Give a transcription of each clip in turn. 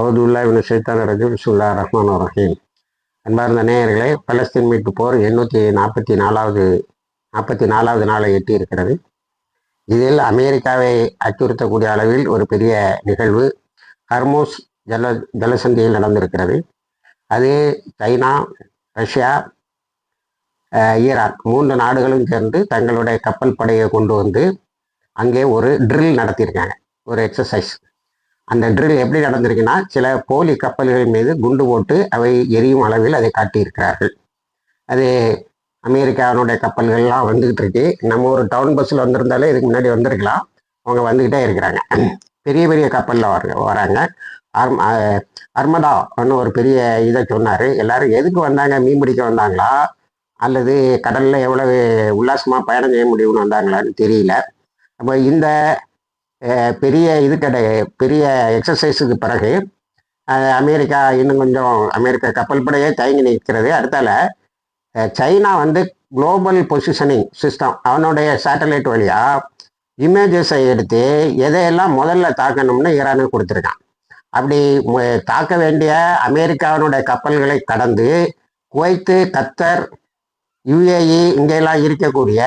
அவதுல்லா இவனு சைத்தான் ரஜி பிஸ்முல்லா ரஹ்மான் ரஹீம். அன்பார்ந்த நேயர்களே பலஸ்தீன் மீட்பு போர் எண்ணூற்றி நாற்பத்தி நாலாவது நாற்பத்தி நாலாவது நாளை எட்டி இருக்கிறது. இதில் அமெரிக்காவை அச்சுறுத்தக்கூடிய அளவில் ஒரு பெரிய நிகழ்வு ஹர்மோஸ் ஜல ஜலசந்தியில் நடந்திருக்கிறது. அது சைனா ரஷ்யா ஈரான் மூன்று நாடுகளும் சேர்ந்து தங்களுடைய கப்பல் படையை கொண்டு வந்து அங்கே ஒரு ட்ரில் நடத்தியிருக்காங்க. ஒரு எக்ஸசைஸ் அந்த ட்ரில் எப்படி நடந்திருக்குன்னா சில போலி கப்பல்கள் மீது குண்டு போட்டு அவை எரியும் அளவில் அதை காட்டியிருக்கிறார்கள். அது அமெரிக்காவினுடைய கப்பல்கள்லாம் வந்துகிட்டு இருக்கு. நம்ம ஒரு டவுன் பஸ்ஸில் வந்திருந்தாலே இதுக்கு முன்னாடி வந்திருக்கலாம். அவங்க வந்துக்கிட்டே இருக்கிறாங்க. பெரிய பெரிய கப்பலில் வர வராங்க. அர்ம அஹ் அர்மதா ஒன்று ஒரு பெரிய இதை சொன்னார். எல்லாரும் எதுக்கு வந்தாங்க? மீன் பிடிக்க வந்தாங்களா? அல்லது கடலில் எவ்வளவு உல்லாசமாக பயணம் செய்ய முடியும்னு வந்தாங்களான்னு தெரியல. அப்போ இந்த பெரிய இது கிடை பெரிய எக்ஸசைஸுக்கு பிறகு அமெரிக்கா இன்னும் கொஞ்சம் அமெரிக்க கப்பல் படையே தயங்கி நிற்கிறது. அடுத்தால சைனா வந்து குளோபல் பொசிஷனிங் சிஸ்டம் அவனுடைய சேட்டலைட் வழியாக இமேஜஸை எடுத்து எதையெல்லாம் முதல்ல தாக்கணும்னு ஈரானுக்கு கொடுத்துருக்கான். அப்படி தாக்க வேண்டிய அமெரிக்காவினுடைய கப்பல்களை கடந்து குவைத்து கத்தர் யுஏஇ இங்கெல்லாம் இருக்கக்கூடிய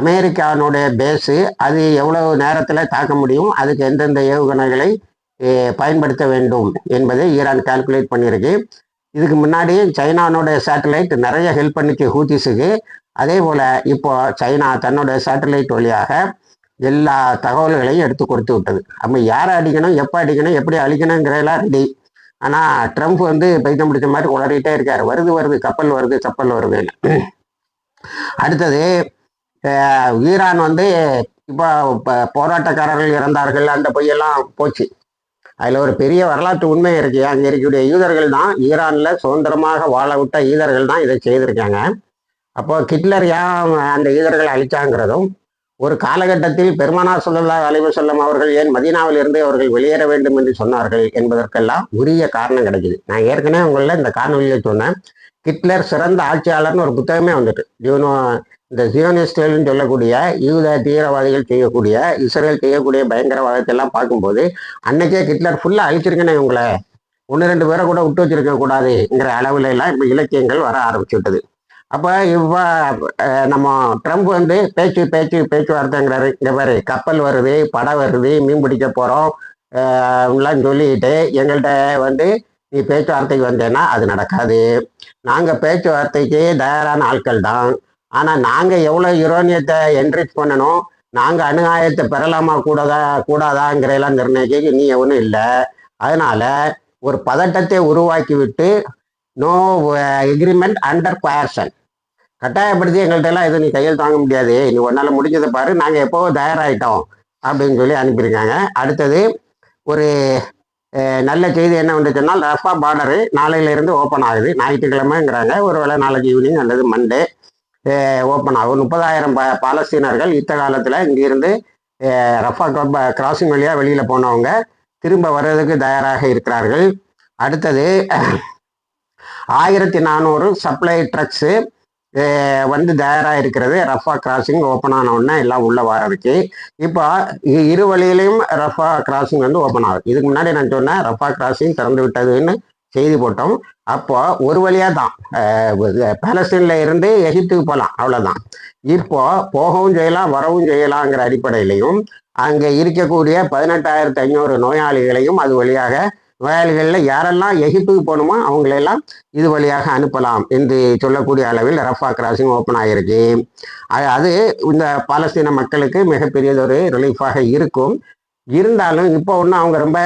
அமெரிக்காவினுடைய பேஸு அது எவ்வளவு நேரத்தில் தாக்க முடியும்? அதுக்கு எந்தெந்த ஏவுகணைகளை பயன்படுத்த வேண்டும் என்பதை ஈரான் கால்குலேட் பண்ணியிருக்கு. இதுக்கு முன்னாடி சைனானுடைய சேட்டலைட் நிறைய ஹெல்ப் பண்ணிச்சு ஹூத்திஸுக்கு அதே போல் இப்போ சைனா தன்னுடைய சேட்டலைட் வழியாக எல்லா தகவல்களையும் எடுத்து கொடுத்து விட்டது. அப்போ யாரை அடிக்கணும் எப்போ அடிக்கணும் எப்படி அழிக்கணுங்கிறதெல்லாம் ரெடி ஆனால் ட்ரம்ப் வந்து பைத்தம் பிடிச்ச மாதிரி உளறிட்டே இருக்கார். வருது வருது கப்பல் வருது கப்பல் வருதுன்னு. அடுத்தது ஈரான் வந்து இப்போ போராட்டக்காரர்கள் இறந்தார்கள் அந்த பொய்யெல்லாம் போச்சு. அதில் ஒரு பெரிய வரலாற்று உண்மை இருக்கு. அங்கே இருக்கக்கூடிய யூதர்கள் தான் ஈரானில் சுதந்திரமாக வாழ விட்ட ஈதர்கள் தான் இதை செய்திருக்காங்க. அப்போ கிட்லர் ஏன் அந்த ஈதர்களை அழிச்சாங்கிறதும் ஒரு காலகட்டத்தில் பெருமானார் சொல்லல்லா அலைவு செல்லம் அவர்கள் ஏன் மதீனாவில் இருந்து அவர்கள் வெளியேற வேண்டும் என்று சொன்னார்கள் என்பதற்கெல்லாம் உரிய காரணம் கிடைக்குது. நான் ஏற்கனவே உங்களில் இந்த காணொலியில் சொன்னேன். ஹிட்லர் சிறந்த ஆட்சியாளர்னு ஒரு புத்தகமே வந்துட்டு. ஜீவனோ இந்த ஜியோனிஸ்டுகள்னு சொல்லக்கூடிய யூத தீவிரவாதிகள் செய்யக்கூடிய இஸ்ரேல் செய்யக்கூடிய பயங்கரவாதத்தை எல்லாம் பார்க்கும்போது அன்னைக்கே ஹிட்லர் ஃபுல்லாக அழிச்சிருக்கேனே உங்களை ஒன்று ரெண்டு பேரை கூட விட்டு வச்சிருக்க கூடாதுங்கிற அளவுல எல்லாம் இப்போ இலக்கியங்கள் வர ஆரம்பிச்சு விட்டது அப்போ இவ்வா நம்ம ட்ரம்ப் வந்து பேச்சு பேச்சு பேச்சுவார்த்தைங்கிறாரு. இங்கே பாரு கப்பல் வருது படம் வருது மீன் பிடிக்க போகிறோம் எல்லாம் சொல்லிட்டு எங்கள்கிட்ட வந்து நீ பேச்சுவார்த்தைக்கு வந்தேன்னா அது நடக்காது. நாங்கள் பேச்சுவார்த்தைக்கு தயாரான ஆட்கள் தான். ஆனால் நாங்கள் எவ்வளோ யுரோனியத்தை என்ரிச் பண்ணணும்? நாங்கள் அணுகாயத்தை பெறலாமா கூடாதா கூடாதாங்கிறதெல்லாம் நிர்ணயிக்க நீ ஒன்றும் இல்லை. அதனால் ஒரு பதட்டத்தை உருவாக்கி விட்டு no agreement uh, under coercion. கட்டாயப்படுத்தி எங்கள்கிட்ட எல்லாம் எதுவும் நீ கையில் தாங்க முடியாது. நீ ஒன்றால் முடிஞ்சதை பாரு. நாங்கள் எப்போவோ தயாராகிட்டோம் அப்படின்னு சொல்லி அனுப்பியிருக்காங்க. அடுத்தது ஒரு நல்ல செய்தி என்ன வந்து சொன்னால் ரஃபா பார்டரு நாளையிலிருந்து ஓப்பன் ஆகுது. ஞாயிற்றுக்கிழமைங்கிறாங்க. ஒரு வேளை நாளைக்கு ஈவினிங் அல்லது மண்டே ஓப்பன் ஆகும். முப்பதாயிரம் ப பாலஸ்தீனர்கள் யுத்த காலத்தில் இங்கிருந்து ரஃபா கிராசிங் வழியாக வெளியில் போனவங்க திரும்ப வர்றதுக்கு தயாராக இருக்கிறார்கள். அடுத்தது ஆயிரத்தி நானூறு சப்ளை ட்ரக்ஸு வந்து தயாராக இருக்கிறது ரஃபா கிராசிங் ஓப்பன் ஆன உடனே எல்லாம் உள்ளே வர்றதுக்கு இப்போ இரு வழியிலையும் ரஃபா கிராசிங் வந்து ஓப்பன் ஆகுது. இதுக்கு முன்னாடி நான் சொன்னேன் ரஃபா கிராசிங் திறந்து விட்டதுன்னு செய்தி போட்டோம். அப்போ ஒரு வழியாக தான். பேலஸ்டீனில் இருந்து எகிப்துக்கு போகலாம் அவ்வளோதான் இப்போ போகவும் செய்யலாம் வரவும் செய்யலாங்கிற அடிப்படையிலையும் அங்கே இருக்கக்கூடிய பதினெட்டாயிரத்தி ஐநூறு நோயாளிகளையும் அது வழியாக வயல்களில் யாரெல்லாம் எகிப்துக்கு போகணுமோ அவங்களெல்லாம் இது வழியாக அனுப்பலாம் என்று சொல்லக்கூடிய அளவில் ரஃபா கிராசிங் ஓப்பன் ஆகிருக்கு அது- அது இந்த பாலஸ்தீன மக்களுக்கு மிகப்பெரியதொரு ரிலீஃபாக இருக்கும். இருந்தாலும் இப்போ ஒன்றும் அவங்க ரொம்ப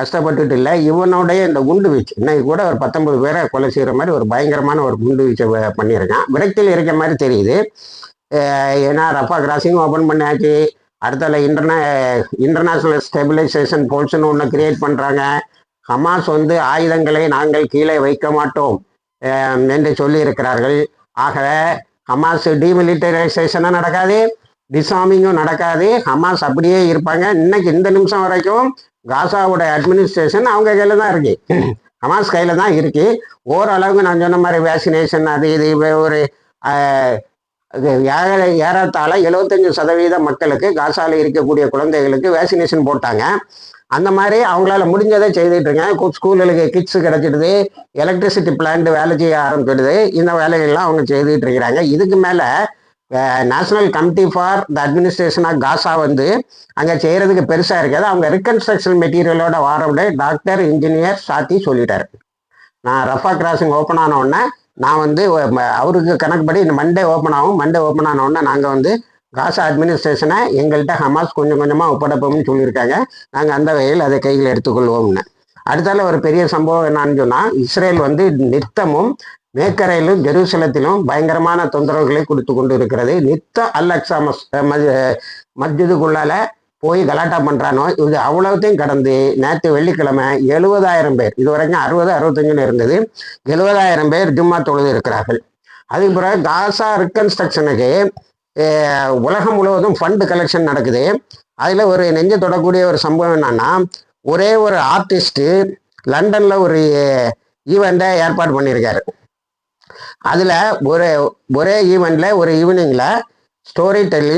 கஷ்டப்பட்டுட்டு இல்லை. இவனுடைய இந்த குண்டு வீச்சு இன்னைக்கு கூட ஒரு பத்தொன்பது பேரை கொலை செய்கிற மாதிரி ஒரு பயங்கரமான ஒரு குண்டு வீச்சை பண்ணியிருக்கான். விரக்தியில் இருக்க மாதிரி தெரியுது. ஏன்னா ரஃபா கிராசிங் ஓப்பன் பண்ணியாச்சு அடுத்தால இன்டர்நே இன்டர்நேஷ்னல் ஸ்டெபிலைசேஷன் போல்ஸ்னு ஒன்று கிரியேட் பண்ணுறாங்க ஹமாஸ் வந்து ஆயுதங்களை நாங்கள் கீழே வைக்க மாட்டோம் என்று சொல்லி இருக்கிறார்கள் ஆக ஹமாஸ் டிமிலிட்டரைசேஷனும் நடக்காது டிசாமிங்கும் நடக்காது. ஹமாஸ் அப்படியே இருப்பாங்க. இன்னைக்கு இந்த நிமிஷம் வரைக்கும் காசாவோட அட்மினிஸ்ட்ரேஷன் அவங்க கையில் தான் இருக்கு. ஹமாஸ் கையில் தான் இருக்கு. ஓரளவுக்கு நான் சொன்ன மாதிரி வேக்சினேஷன் அது இது ஒரு ஏழை ஏறத்தாழ எழுபத்தஞ்சு சதவீத மக்களுக்கு காசால இருக்கக்கூடிய குழந்தைகளுக்கு வேக்சினேஷன் போட்டாங்க. அந்த மாதிரி அவங்களால முடிஞ்சதை செய்துட்டு இருக்கேன். ஸ்கூலுக்கு கிட்ஸ் கிடைச்சிடுது. எலக்ட்ரிசிட்டி பிளான்ட் வேலை செய்ய ஆரம்பிச்சிடுது. இந்த வேலைகள்லாம் அவங்க செய்துட்டு இருக்கிறாங்க. இதுக்கு மேலே national committee for the administration of Gaza வந்து அங்கே செய்கிறதுக்கு பெருசாக இருக்காது. அவங்க ரிகன்ஸ்ட்ரக்ஷன் மெட்டீரியலோட வாரோட டாக்டர் இன்ஜினியர் சாத்தி சொல்லிட்டாரு. நான் ரஃபா கிராசிங் ஓப்பன் ஆன உடனே நான் வந்து அவருக்கு கணக்குப்படி இந்த மண்டே ஓப்பன் ஆகும். மண்டே ஓப்பன் ஆனவுடனே நாங்கள் வந்து காசா அட்மினிஸ்ட்ரேஷனை எங்கள்கிட்ட ஹமாஸ் கொஞ்சம் கொஞ்சமாக ஒப்படைப்போம்னு சொல்லியிருக்காங்க. நாங்கள் அந்த வகையில் அதை கையில் எடுத்துக்கொள்வோம்னு அடுத்தால ஒரு பெரிய சம்பவம் என்னன்னு சொன்னால் இஸ்ரேல் வந்து நித்தமும் மேக்கரையிலும் ஜெருசலத்திலும் பயங்கரமான தொந்தரவுகளை கொடுத்து கொண்டு இருக்கிறது நித்த அல்லக்ஸா மஸ் மஸ்ஜிதுக்குள்ளால போய் கலாட்டா பண்றானோ இது அவ்வளவுத்தையும் கடந்து நேற்று வெள்ளிக்கிழமை எழுபதாயிரம் பேர் இது வரைக்கும் அறுபது அறுபத்தஞ்சுன்னு இருந்தது எழுபதாயிரம் பேர் ஜும்மா தொழுது இருக்கிறார்கள். அதுக்கு பிறகு காசா ரிகன்ஸ்ட்ரக்ஷனுக்கு உலகம் முழுவதும் ஃபண்டு கலெக்ஷன் நடக்குது. அதில் ஒரு நெஞ்ச தொடக்கூடிய ஒரு சம்பவம் என்னன்னா ஒரே ஒரு ஆர்டிஸ்ட்டு லண்டனில் ஒரு ஈவெண்ட்டை ஏற்பாடு பண்ணியிருக்காரு. அதில் ஒரு ஒரே ஈவெண்ட்டில் ஒரு ஈவினிங்கில் ஸ்டோரி டெல்லி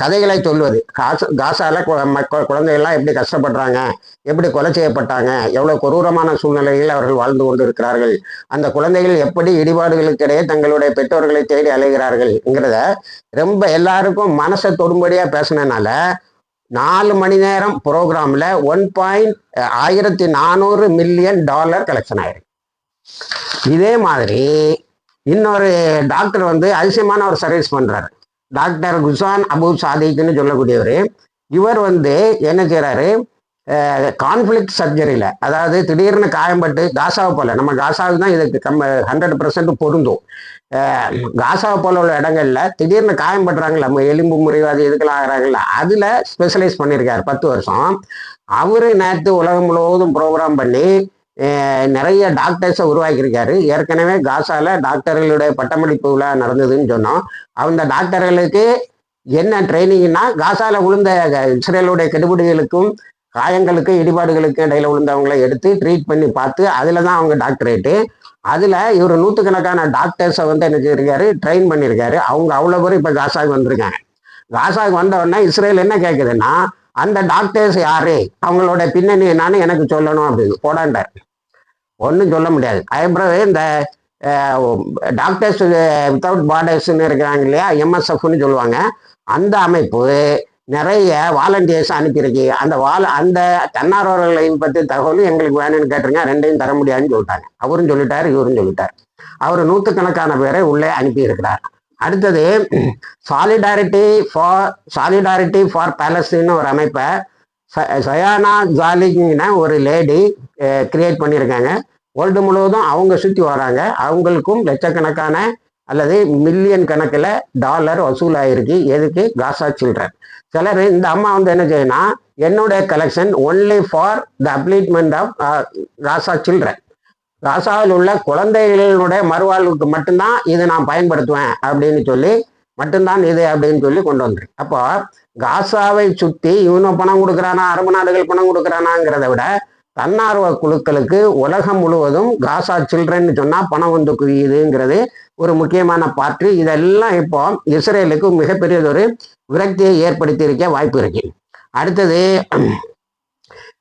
கதைகளை சொல்வது. காசு காசால குழந்தைகள்லாம் எப்படி கஷ்டப்படுறாங்க எப்படி கொலை செய்யப்பட்டாங்க எவ்வளோ கொடூரமான சூழ்நிலையில் அவர்கள் வாழ்ந்து கொண்டு இருக்கிறார்கள் அந்த குழந்தைகள் எப்படி இடிபாடுகளுக்கிடையே தங்களுடைய பெற்றோர்களை தேடி அலைகிறார்கள்ங்கிறத ரொம்ப எல்லாருக்கும் மனசை தொடும்படியாக பேசினனால நாலு மணி நேரம் ப்ரோக்ராமில் ஒன் பாயிண்ட் ஆயிரத்தி நானூறு மில்லியன் டாலர் கலெக்ஷன் ஆயிருக்கு. இதே மாதிரி இன்னொரு டாக்டர் வந்து அதிசயமான ஒரு சர்வீஸ் பண்ணுறாரு டாக்டர் குசான் அபு சாதிக்னு சொல்லக்கூடியவர். இவர் வந்து என்ன செய்கிறாரு கான்ஃப்ளிக் சர்ஜரியில் அதாவது திடீர்னு காயம்பட்டு காசாவை போல நம்ம காசாவுக்கு தான் இதுக்கு கம்ம ஹண்ட்ரட் பர்சன்ட் பொருந்தும். காசாவை போல உள்ள இடங்களில் திடீர்னு காயம்படுறாங்கல்ல நம்ம எலும்பு முறிவு அது இதுக்கெல்லாம் ஆகிறாங்கல்ல அதில் ஸ்பெஷலைஸ் பண்ணியிருக்காரு பத்து வருஷம். அவர் நேற்று உலகம் முழுவதும் ப்ரோக்ராம் பண்ணி நிறைய டாக்டர்ஸை உருவாக்கியிருக்காரு. ஏற்கனவே காசால டாக்டர்களுடைய பட்டமளிப்பு விழா நடந்ததுன்னு சொன்னோம். அந்த டாக்டர்களுக்கு என்ன ட்ரைனிங்னா காசால விழுந்த இஸ்ரேலுடைய கெடுபிடிகளுக்கும் காயங்களுக்கும் இடிபாடுகளுக்கும் இடையில விழுந்தவங்களை எடுத்து ட்ரீட் பண்ணி பார்த்து அதில் தான் அவங்க டாக்டரேட்டு அதில் இவர் நூற்றுக்கணக்கான டாக்டர்ஸை வந்து எனக்கு இருக்காரு ட்ரெயின் பண்ணியிருக்காரு. அவங்க அவ்வளோ பேரும் இப்போ காசாவுக்கு வந்திருக்காங்க. காசாவுக்கு வந்த உடனே இஸ்ரேல் என்ன கேட்குதுன்னா அந்த டாக்டர்ஸ் யாரு? அவங்களோட பின்னணி என்னன்னு எனக்கு சொல்லணும் அப்படின்னு. போடாண்டார் ஒன்றும் சொல்ல முடியாது. அதுபிறகு இந்த டாக்டர்ஸ் வித்தவுட் பார்டர்ஸ்ன்னு இருக்கிறாங்க இல்லையா? எம்எஸ்எஃப்னு சொல்லுவாங்க. அந்த அமைப்பு நிறைய வாலண்டியர்ஸ் அனுப்பியிருக்கு. அந்த வால அந்த தன்னார்வலர்களை பற்றி தகவலும் எங்களுக்கு வேணும்னு கேட்டிருங்க ரெண்டையும் தர முடியாதுன்னு சொல்லிட்டாங்க. அவரும் சொல்லிட்டார் இவரும் சொல்லிட்டார். அவர் நூற்றுக்கணக்கான பேரை உள்ளே அனுப்பியிருக்கிறார். அடுத்தது சாலிடாரிட்டி ஃபார் சாலிடாரிட்டி ஃபார் பேலஸ்டின்னு ஒரு அமைப்பை ச- சயானா ஜாலிங்கின ஒரு லேடி கிரியேட் பண்ணியிருக்காங்க வேர்ல்டு முழுவதும் அவங்க சுற்றி வராங்க. அவங்களுக்கும் லட்சக்கணக்கான அல்லது மில்லியன் கணக்கில் டாலர் வசூலாயிருக்கு. எதுக்கு? காசா சில்ட்ரன் சிலர் இந்த அம்மா வந்து என்ன செய்யணும்னா என்னுடைய collection only for the upliftment of Gaza children காசாவில் உள்ள குழந்தைகளுடைய மறுவாழ்வுக்கு மட்டும்தான் இதை நான் பயன்படுத்துவேன் அப்படின்னு சொல்லி மட்டும்தான் இது அப்படின்னு சொல்லி கொண்டு வந்துருக்கு அப்போ காசாவை சுற்றி இவனும் பணம் கொடுக்குறானா அரபு நாடுகள் பணம் கொடுக்குறானாங்கிறத விட தன்னார்வ குழுக்களுக்கு உலகம் முழுவதும் காசா சில்ட்ரன் சொன்னால் பணம் வந்து குவியுதுங்கிறது ஒரு முக்கியமான பாற்று இதெல்லாம் இப்போ இஸ்ரேலுக்கு மிகப்பெரியதொரு விரக்தியை ஏற்படுத்தி இருக்க வாய்ப்பு இருக்கு. அடுத்தது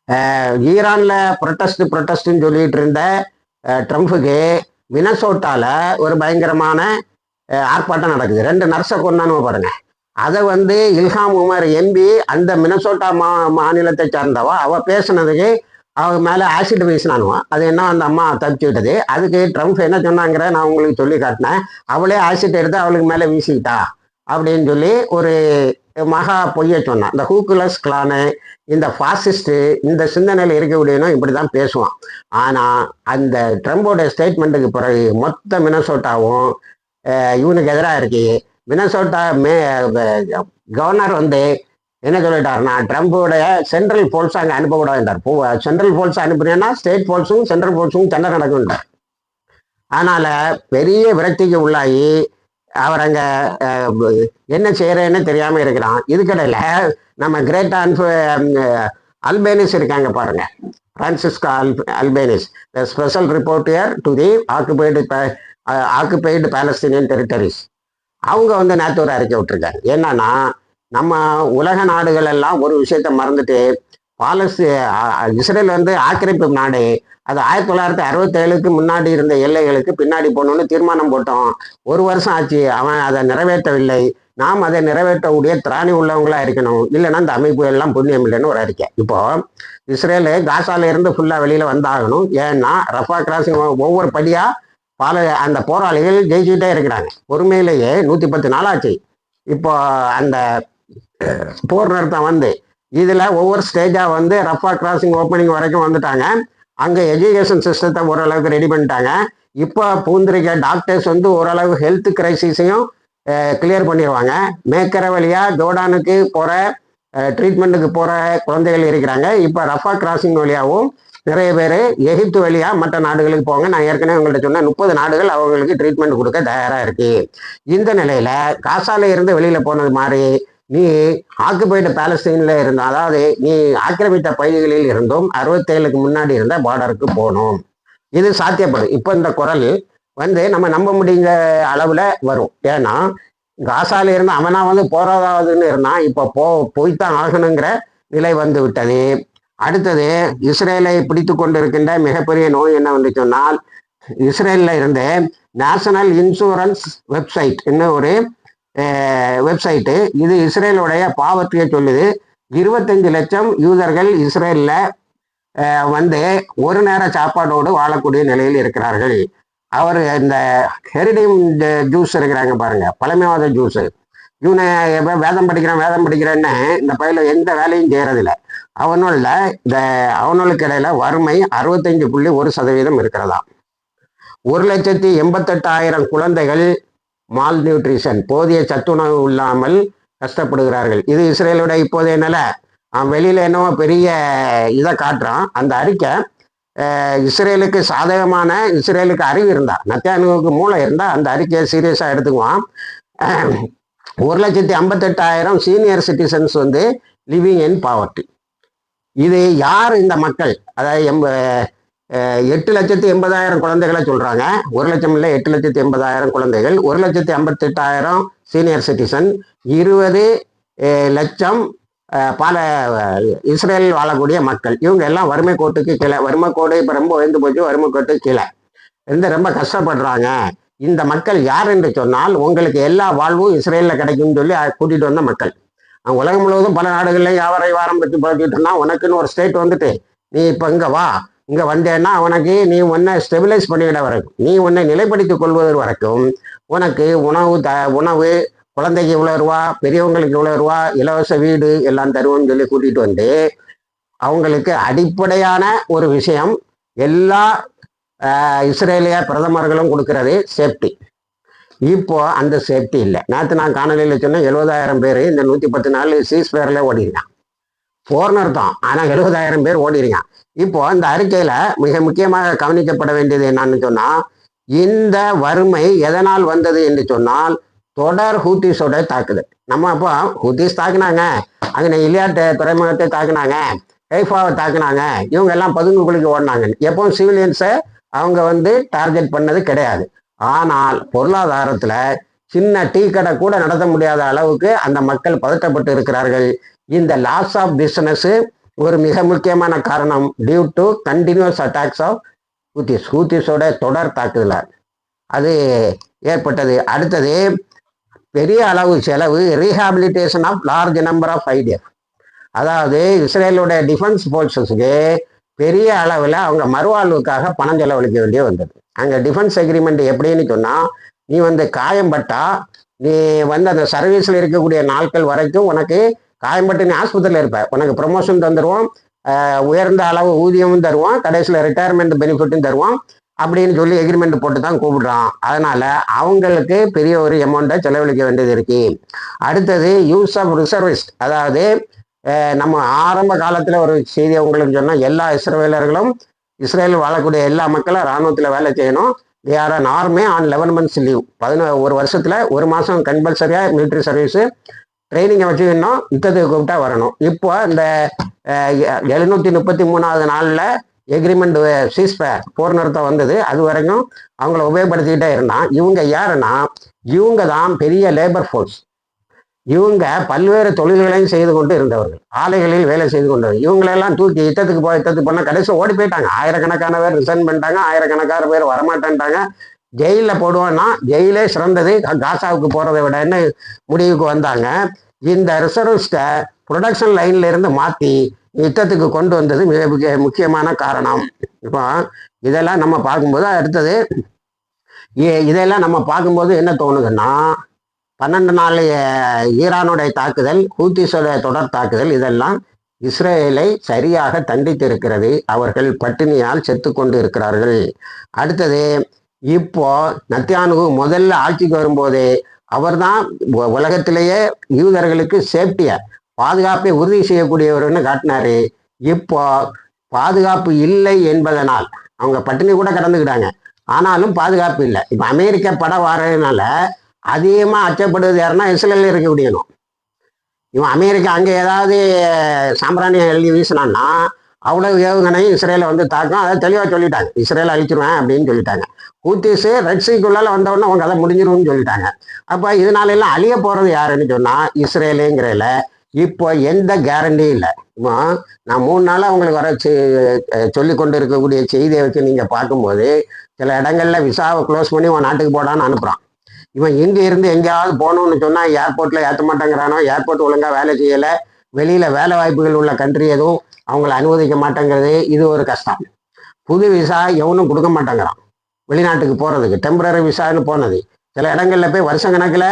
ஈரானில் ஈரான்ல ப்ரொட்டஸ்ட் ப்ரொட்டஸ்ட்னு சொல்லிட்டு இருந்த ட்ரம்ப்புக்கு மினசோட்டாவில் ஒரு பயங்கரமான ஆர்ப்பாட்டம் நடக்குது. ரெண்டு நர்ஸை கொண்டானு பாருங்க. அதை வந்து இல்ஹாம் உமர் எம்பி அந்த மினசோட்டா மா மாநிலத்தை சார்ந்தவா அவள் பேசுனதுக்கு அவங்க மேலே ஆசிட் வீசினானுவான் அது என்ன அந்த அம்மா தப்பிச்சு விட்டது. அதுக்கு ட்ரம்ப் என்ன சொன்னாங்கிற நான் உங்களுக்கு சொல்லி காட்டினேன். அவளே ஆசிட் எடுத்து அவளுக்கு மேலே வீசிக்கிட்டா அப்படின்னு சொல்லி ஒரு மகா பொய்ய சொன்னான். இந்த ஹூக்குலஸ் கிளானு இந்த ஃபாசிஸ்ட்டு இந்த சிந்தனையில் இருக்கக்கூடியனும் இப்படி தான் பேசுவான். ஆனால் அந்த ட்ரம்போட ஸ்டேட்மெண்ட்டுக்கு பிறகு மொத்த மினசோட்டாவும் இவனுக்கு எதிராக இருக்கு. மினசோட்டா மே கவர்னர் வந்து என்ன சொல்லிட்டாருன்னா ட்ரம்போடைய சென்ட்ரல் போல்ஸ் அங்கே அனுப்பக்கூடாதுன்றார். சென்ட்ரல் போல்ஸ் அனுப்புனேன்னா ஸ்டேட் போல்ஸும் சென்ட்ரல் போல்ஸும் சண்டை நடக்கும்ன்றார். அதனால் பெரிய விரக்திக்கு உள்ளாகி அவர் அங்கே என்ன செய்யறேன்னு தெரியாம இருக்கிறான். இதுக்கடையில நம்ம கிரேட் ஆன்ஃபு அல்பேனிஸ் இருக்காங்க பாருங்க. Francesca Al Albanese. The special rapporteur to the occupied occupied Palestinian territories அவங்க வந்து நேற்று ஒரு அறிக்கை விட்டுருக்காங்க. என்னன்னா நம்ம உலக நாடுகள் எல்லாம் ஒரு விஷயத்த மறந்துட்டு பாலஸ்து இஸ்ரேல் வந்து ஆக்கிரமிப்பு நாடு. அது ஆயிரத்தி தொள்ளாயிரத்தி அறுபத்தேழுக்கு முன்னாடி இருந்த எல்லைகளுக்கு பின்னாடி போகணும்னு தீர்மானம் போட்டோம். ஒரு வருஷம் ஆச்சு. அவன் அதை நிறைவேற்றவில்லை. நாம் அதை நிறைவேற்றக்கூடிய திராணி உள்ளவங்களா இருக்கணும். இல்லைன்னா அந்த அமைப்பு எல்லாம் புண்ணியம் இல்லைன்னு ஒரு அறிக்கை. இப்போ இஸ்ரேலு காசால இருந்து ஃபுல்லாக வெளியில் வந்தாகணும். ஏன்னா ரஃபா கிராசிங் ஒவ்வொரு படியாக பல அந்த போராளிகள் ஜெயிச்சுக்கிட்டே இருக்கிறாங்க. பொறுமையிலேயே நூற்றி பத்து நாளாச்சு இப்போ அந்த போர் நிறுத்தம் வந்து இதில் ஒவ்வொரு ஸ்டேஜாக வந்து ரஃபா கிராசிங் ஓப்பனிங் வரைக்கும் வந்துட்டாங்க. அங்கே எஜுகேஷன் சிஸ்டத்தை ஓரளவுக்கு ரெடி பண்ணிட்டாங்க. இப்போ பூந்திருக்க டாக்டர்ஸ் வந்து ஓரளவு ஹெல்த் கிரைசிஸையும் கிளியர் பண்ணிடுவாங்க மேக்கரை வழியாக ஜோர்டானுக்கு போகிற ட்ரீட்மெண்ட்டுக்கு போகிற குழந்தைகள் இருக்கிறாங்க. இப்போ ரஃபா கிராசிங் வழியாகவும் நிறைய பேர் எகிப்து வழியாக மற்ற நாடுகளுக்கு போங்க. நான் ஏற்கனவே உங்கள்கிட்ட சொன்னேன் முப்பது நாடுகள் அவங்களுக்கு ட்ரீட்மெண்ட் கொடுக்க தயாராக இருக்கு. இந்த நிலையில் காசால இருந்து வெளியில் போனது மாதிரி நீ ஆக்குபைடு பாலஸ்தீன்ல இருந்த அதாவது நீ ஆக்கிரமித்த பகுதிகளில் இருந்தும் அறுபத்தேழுக்கு முன்னாடி இருந்த பார்டருக்கு போகணும். இது சாத்தியப்படும். இப்போ இந்த குரல் வந்து நம்ம நம்ப முடிஞ்ச அளவில் வரும். ஏன்னா காசால இருந்து அவனா வந்து போராதாவதுன்னு இருந்தான் இப்போ போ போய்த்தான் ஆகணுங்கிற நிலை வந்து விட்டது. அடுத்தது இஸ்ரேலை பிடித்து கொண்டிருக்கின்ற மிகப்பெரிய நோய் என்ன வந்து சொன்னால் இஸ்ரேலில் இருந்து நேஷனல் இன்சூரன்ஸ் வெப்சைட் என்ன ஒரு வெப்சைட்டு இது இஸ்ரேலுடைய பாவத்தையே சொல்லுது. இருபத்தஞ்சு லட்சம் யூசர்கள் இஸ்ரேலில் வந்து ஒரு நேர சாப்பாடோடு வாழக்கூடிய நிலையில் இருக்கிறார்கள். அவர் இந்த ஹெரிடேம் ஜூஸ் இருக்கிறாங்க பாருங்க. பழமைவாத ஜூஸ். இவனை வேதம் படிக்கிறான் வேதம் படிக்கிறேன்னு இந்த பையில எந்த வேலையும் செய்யறதில்ல. அவனுள்ள இந்த அவனுக்கு இடையில வறுமை அறுபத்தஞ்சு புள்ளி ஒரு சதவீதம் இருக்கிறதா ஒரு லட்சத்தி எண்பத்தெட்டாயிரம் குழந்தைகள் மால் நியூட்ரிஷன் போதிய சத்துணவு இல்லாமல் கஷ்டப்படுகிறார்கள். இது இஸ்ரேலோட இப்போதைய நிலை. அவன் வெளியில் என்னவோ பெரிய இதை காட்டுறான். அந்த அறிக்கை இஸ்ரேலுக்கு சாதகமான இஸ்ரேலுக்கு அறிவு இருந்தா நத்தியானுக்கு மூளை இருந்தா அந்த அறிக்கையை சீரியஸாக எடுத்துக்குவான். ஒரு லட்சத்தி ஐம்பத்தெட்டாயிரம் சீனியர் சிட்டிசன்ஸ் வந்து லிவிங் இன் பாவர்ட்டி இது யார் இந்த மக்கள்? அதாவது எம்ப எட்டு லட்சத்தி எண்பதாயிரம் குழந்தைகளை சொல்கிறாங்க ஒரு லட்சம் இல்லை எட்டு லட்சத்தி எண்பதாயிரம் குழந்தைகள். ஒரு லட்சத்தி ஐம்பத்தெட்டாயிரம் சீனியர் சிட்டிசன் இருபது லட்சம் பல இஸ்ரேலில் இஸ்ரேல் வாழக்கூடிய மக்கள். இவங்க எல்லாம் வறுமை கோட்டுக்கு கீழே வறுமை கோடு இப்போ ரொம்ப உயர்ந்து போச்சு வறுமை கோட்டுக்கு கீழே. இருந்து ரொம்ப கஷ்டப்படுறாங்க. இந்த மக்கள் யார் என்று சொன்னால் உங்களுக்கு எல்லா வாழ்வும் இஸ்ரேலில் கிடைக்கும்னு சொல்லி கூட்டிகிட்டு வந்த மக்கள். அவங்க உலகம் முழுவதும் பல நாடுகளில் வியாபார வாரம் பற்றி பழகிட்டு உனக்குன்னு ஒரு ஸ்டேட் வந்துட்டு நீ இப்போ இங்கே வா. இங்கே வந்தேன்னா உனக்கு நீ உன்னை ஸ்டெபிலைஸ் பண்ணிவிட வரைக்கும் நீ உன்னை நிலைப்படுத்திக் கொள்வது வரைக்கும் உனக்கு உணவு த உணவு குழந்தைக்கு இவ்வளோ ரூபா பெரியவங்களுக்கு இவ்வளோ ரூபா இலவச வீடு எல்லாம் தருவோம்னு சொல்லி கூட்டிகிட்டு வந்து அவங்களுக்கு அடிப்படையான ஒரு விஷயம் எல்லா இஸ்ரேலிய பிரதமர்களும் கொடுக்கறது சேஃப்டி இப்போ அந்த சேஃப்டி இல்லை. நேற்று நான் காணொலியில் சொன்னேன் எழுபதாயிரம் பேர் இந்த நூற்றி பத்து நாள் சீஸ் பேரில் ஓடிருக்கான் போர்னர் தான். ஆனால் எழுபதாயிரம் பேர் ஓடிருக்கான் இப்போ அந்த அறிக்கையில் மிக முக்கியமாக கவனிக்கப்பட வேண்டியது என்னன்னு சொன்னால் இந்த வறுமை எதனால் வந்தது என்று சொன்னால் தொடர் ஹூத்திஸோட தாக்குதல். நம்ம அப்போ ஹூத்திஸ் தாக்குனாங்க. அங்கே இலியாட்டு துறைமுகத்தை தாக்குனாங்க. கைஃபாவை தாக்குனாங்க. இவங்க எல்லாம் பதுங்குக்குழிக்கு ஓடினாங்க. எப்பவும் சிவிலியன்ஸை அவங்க வந்து டார்கெட் பண்ணது கிடையாது. ஆனால் பொருளாதாரத்தில் சின்ன டீ கடை கூட நடத்த முடியாத அளவுக்கு அந்த மக்கள் பதட்டப்பட்டு இருக்கிறார்கள். இந்த லாஸ் ஆஃப் பிஸ்னஸ் ஒரு மிக முக்கியமான காரணம் due to continuous attacks of Houthis ஹூத்திஸோட தொடர் தாக்குதல? அது ஏற்பட்டது. அடுத்தது பெரிய அளவு செலவு rehabilitation of large number of idea அதாவது இஸ்ரேலுடைய டிஃபென்ஸ் ஃபோர்ஸஸுக்கு பெரிய அளவில் அவங்க மறுவாழ்வுக்காக பணம் செலவழிக்க வேண்டிய வந்தது. அங்கே டிஃபென்ஸ் அக்ரிமெண்ட் எப்படின்னு சொன்னால் நீ வந்து காயம்பட்டா நீ வந்து அந்த சர்வீஸில் இருக்கக்கூடிய நாட்கள் வரைக்கும் உனக்கு காயம்பட்டு நீ ஆஸ்பத்திரியில் இருப்ப உனக்கு ப்ரொமோஷன் தந்துடுவோம் உயர்ந்த அளவு ஊதியமும் தருவான் கடைசியில் ரிட்டையர்மெண்ட் பெனிஃபிட்டும் தருவோம். அப்படின்னு சொல்லி எக்ரிமெண்ட் போட்டு தான் கூப்பிடுறான். அதனால அவங்களுக்கு பெரிய ஒரு அமௌண்ட்டை செலவழிக்க வேண்டியது இருக்கு. அடுத்தது யூஸ் ஆஃப் ரிசர்விஸ்ட் அதாவது நம்ம ஆரம்ப காலத்தில் ஒரு செய்தி உங்களுக்கு சொன்னால் எல்லா இஸ்ரேலர்களும் இஸ்ரேல் வாழக்கூடிய எல்லா மக்களும் இராணுவத்தில் வேலை செய்யணும். They are an army on eleven months leave பதின ஒரு வருஷத்தில் ஒரு மாதம் கம்பல்சரியாக மிலிட்ரி சர்வீஸு ட்ரைனிங்கை வச்சுக்கணும் யுத்தத்துக்கு கூப்பிட்டா வரணும். இப்போ இந்த எழுநூற்றி முப்பத்தி மூணாவது நாளில் எக்ரிமெண்ட் சீஸ்பேர் போர் நிறுத்தம் வந்தது. அது வரைக்கும் அவங்கள உபயோகப்படுத்திக்கிட்டே இருந்தான். இவங்க யாருன்னா இவங்க தான் பெரிய லேபர் ஃபோர்ஸ் இவங்க பல்வேறு தொழில்களையும் செய்து கொண்டு இருந்தவர்கள். ஆலைகளில் வேலை செய்து கொண்டவர்கள். இவங்களெல்லாம் தூக்கி யுத்தத்துக்கு போய் யுத்தத்துக்கு போனால் கடைசி ஓடி போயிட்டாங்க. ஆயிரக்கணக்கான பேர் ரிசைன் பண்ணிட்டாங்க. ஆயிரக்கணக்கான பேர் வரமாட்டேன்ட்டாங்க. ஜெயிலில் போடுவோன்னா ஜெயிலே சிறந்தது. காசாவுக்கு போகிறத விடன்னு முடிவுக்கு வந்தாங்க? இந்த ரிசர்விஸ்ட்டை ப்ரொடக்ஷன் லைன்ல இருந்து மாற்றி யுத்தத்துக்கு கொண்டு வந்தது மிக மிக முக்கியமான காரணம். இப்போ இதெல்லாம் நம்ம பார்க்கும்போது அடுத்தது இதெல்லாம் நம்ம பார்க்கும்போது என்ன தோணுதுன்னா பன்னெண்டு நாள் ஈரானுடைய தாக்குதல் ஹூத்திஸோட தொடர் தாக்குதல் இதெல்லாம் இஸ்ரேலை சரியாக தண்டித்து இருக்கிறது அவர்கள் பட்டினியால் செத்து கொண்டு இருக்கிறார்கள். அடுத்தது இப்போ நத்தியானு முதல்ல ஆட்சிக்கு வரும்போது அவர் தான் உலகத்திலேயே யூதர்களுக்கு சேஃப்டியை பாதுகாப்பை உறுதி செய்யக்கூடியவர்னு காட்டினாரு. இப்போ பாதுகாப்பு இல்லை என்பதனால் அவங்க பட்டினி கூட கடந்துக்கிட்டாங்க. ஆனாலும் பாதுகாப்பு இல்லை. இப்போ அமெரிக்க படம் வர்றதுனால அதிகமாக அச்சப்படுவது யாருன்னா இஸ்ரேலில் இருக்கக்கூடியணும் இவன் அமெரிக்கா அங்கே ஏதாவது சாம்பிராணியம் எழுதி வீசினான்னா அவ்வளவு ஏவுகணையும் இஸ்ரேலை வந்து தாக்கும். அதை தெளிவாக சொல்லிட்டாங்க. இஸ்ரேலை அழிச்சிருவேன் அப்படின்னு சொல்லிட்டாங்க. ஹூத்திஸு ரெட் சீக்குள்ளால வந்தவொடனே அவங்க அதை முடிஞ்சிரும்னு சொல்லிட்டாங்க. அப்போ இதனால எல்லாம் அழிய போகிறது யாருன்னு சொன்னால் இஸ்ரேலுங்கிறல. இப்போ எந்த கேரண்டியும் இல்லை. இப்போ நான் மூணு நாளாக உங்களுக்கு வர சொல்லி கொண்டு இருக்கக்கூடிய செய்தியை வச்சு நீங்கள் பார்க்கும்போது சில இடங்கள்ல விசாவை க்ளோஸ் பண்ணி உன் நாட்டுக்கு போடான்னு அனுப்புகிறான் இவன் இங்கே இருந்து எங்கேயாவது போகணும்னு சொன்னா ஏர்போர்ட்ல ஏற்ற மாட்டேங்கிறானோ ஏர்போர்ட் ஒழுங்கா வேலை செய்யலை வெளியில் வேலை வாய்ப்புகள் உள்ள கண்ட்ரி எதுவும் அவங்கள அனுமதிக்க மாட்டேங்கிறது இது ஒரு கஷ்டம். புது விசா எவனும் கொடுக்க மாட்டேங்கிறான். வெளிநாட்டுக்கு போகிறதுக்கு டெம்பரரி விசான்னு போனது. சில இடங்களில் போய் வருஷ கணக்கில்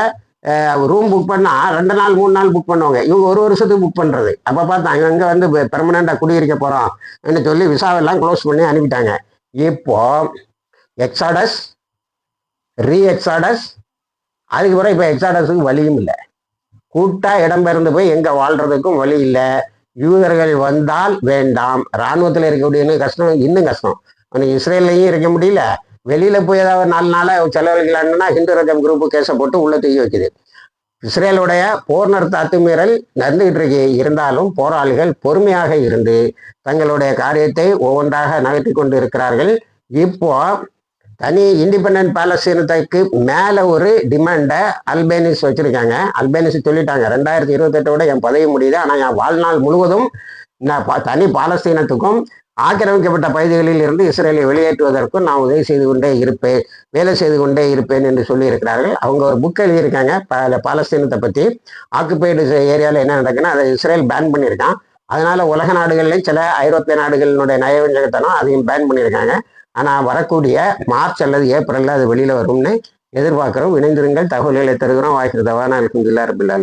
ரூம் புக் பண்ணால் ரெண்டு நாள் மூணு நாள் புக் பண்ணுவாங்க. இவங்க ஒரு வருஷத்துக்கு புக் பண்ணுறது அப்போ பார்த்தா அங்கே வந்து பெர்மனண்டா குடியிருக்க போறோம் சொல்லி விசாவெல்லாம் க்ளோஸ் பண்ணி அனுப்பிட்டாங்க. இப்போ எக்ஸாடஸ் ரீ எக்ஸாடஸ் அதுக்கப்புறம் இப்போ எக்ஸாடஸுக்கு வழியும் இல்லை. கூட்டா இடம்பெயர்ந்து போய் எங்க வாழ்றதுக்கும் வழி இல்லை. யூதர்கள் வந்தால் வேண்டாம். இராணுவத்தில் இருக்கக்கூடிய கஷ்டம் இன்னும் கஷ்டம். அவனுக்கு இஸ்ரேல்லையும் இருக்க முடியல. வெளியில போய் ஏதாவது நாலு நாளா செலவழிக்கலாம்னா ஹிந்து ரஜம் குரூப் கேஸை போட்டு உள்ள தூக்கி வைக்குது. இஸ்ரேலுடைய போர் நிறுத்த அத்துமீறல் நடந்துகிட்டு இருக்கு. இருந்தாலும் போராளிகள் பொறுமையாக இருந்து தங்களுடைய காரியத்தை ஒவ்வொன்றாக நகர்த்தி கொண்டு இருக்கிறார்கள். இப்போ தனி இண்டிபெண்ட் பாலஸ்தீனத்துக்கு மேல ஒரு டிமாண்டை அல்பேனிஸ் வச்சிருக்காங்க. அல்பேனிஸ் சொல்லிட்டாங்க. ரெண்டாயிரத்தி இருபத்தெட்டோட என் பதவி முடியுது. ஆனா என் வாழ்நாள் முழுவதும் நான் பா- தனி பாலஸ்தீனத்துக்கும் ஆக்கிரமிக்கப்பட்ட பகுதிகளில் இருந்து இஸ்ரேலை வெளியேற்றுவதற்கும் நான் உதவி செய்து கொண்டே இருப்பேன். வேலை செய்து கொண்டே இருப்பேன் என்று சொல்லியிருக்கிறார்கள். அவங்க ஒரு புக் எழுதியிருக்காங்க. பாலஸ்தீனத்தை பற்றி ஆக்குபைடு ஏரியாவில் என்ன நடக்குன்னா அதை இஸ்ரேல் பேன் பண்ணியிருக்கான். அதனால உலக நாடுகள்லையும் சில ஐரோப்பிய நாடுகளினுடைய நயவஞ்சகத்தனம் அதையும் பேன் பண்ணியிருக்காங்க. ஆனா வரக்கூடிய மார்ச் அல்லது ஏப்ரலில் அது வெளியில வரும்னு எதிர்பார்க்குறோம். இணைந்திருங்கள். தகவல்களை தருகிறோம். வாய்க்கிறதவான இருக்கும் ரபில்லா